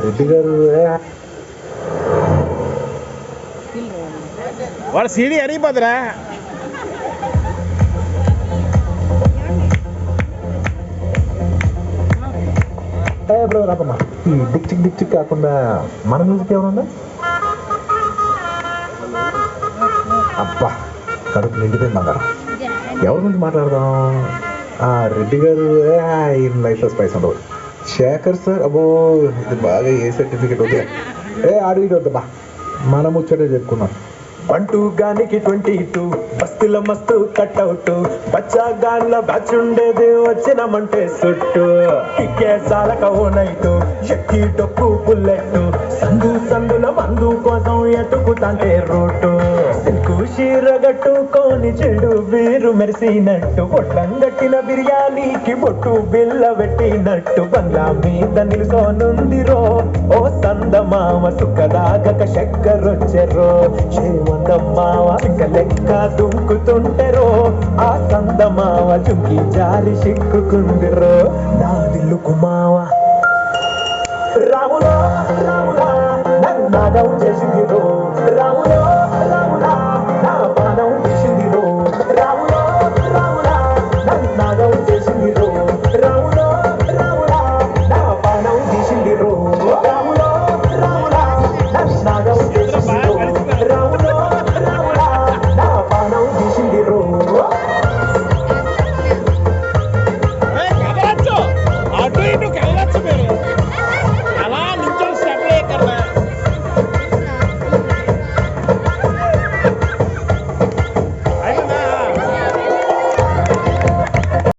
రెడ్డి గారు వాడు CD అరిగిపోతురా bro రాకమ్మా ఈ డిక్ చిక్ డిక్ చిక్ కాకుండా మన మ్యూజిక్ ఏమైనా అబ్బా కడుపు నిండిపోయింది బంగారం. ఎవరి గురించి మాట్లాడదాం? ఆ, రెడ్డి గారు ఏ, ఈ లైఫ్లో స్పైస్ ఉండవు శేఖర్ సార్ అబ్బో ఇది బాగా ఏ సర్టిఫికెట్ ఉంది? ఏ ఆడు ఇటు వద్దబ్బా మన ముచ్చటే చెప్పుకున్నాం. వన్ టూ గానికి ట్వంటీ టూ బస్తుల మస్తు కట్అవుట్. బచ్చా గాన్ల బ్యాచ్ ఉండేది వచ్చినమంటే సుట్టు. కిక్కే చాలక ఓ నైటు ఎక్కి డొక్కు బుల్లెట్ సందు సందుల మందు కోసం ఎతుకుతాంటే రోడ్డు. సిల్కు చెడు వీరు మెరిసినట్టు పొట్లంగట్టిన బిర్యానీకి బొట్టు బిల్ల పెట్టినట్టు బంగ్లా మీద నిలుసోనుందిరో ఓ సందమామ సుఖదాగక చక్కరొచ్చెరో చేమందమ్మావ ఇంక లెక్క దుంకుతుంటెరో ఆ సందమావ చుంకి జారి సిక్కుకుందిరో నా దిల్లుకు మావ రాములో రాములా నన్ను నాగం చేసిందిరో రాము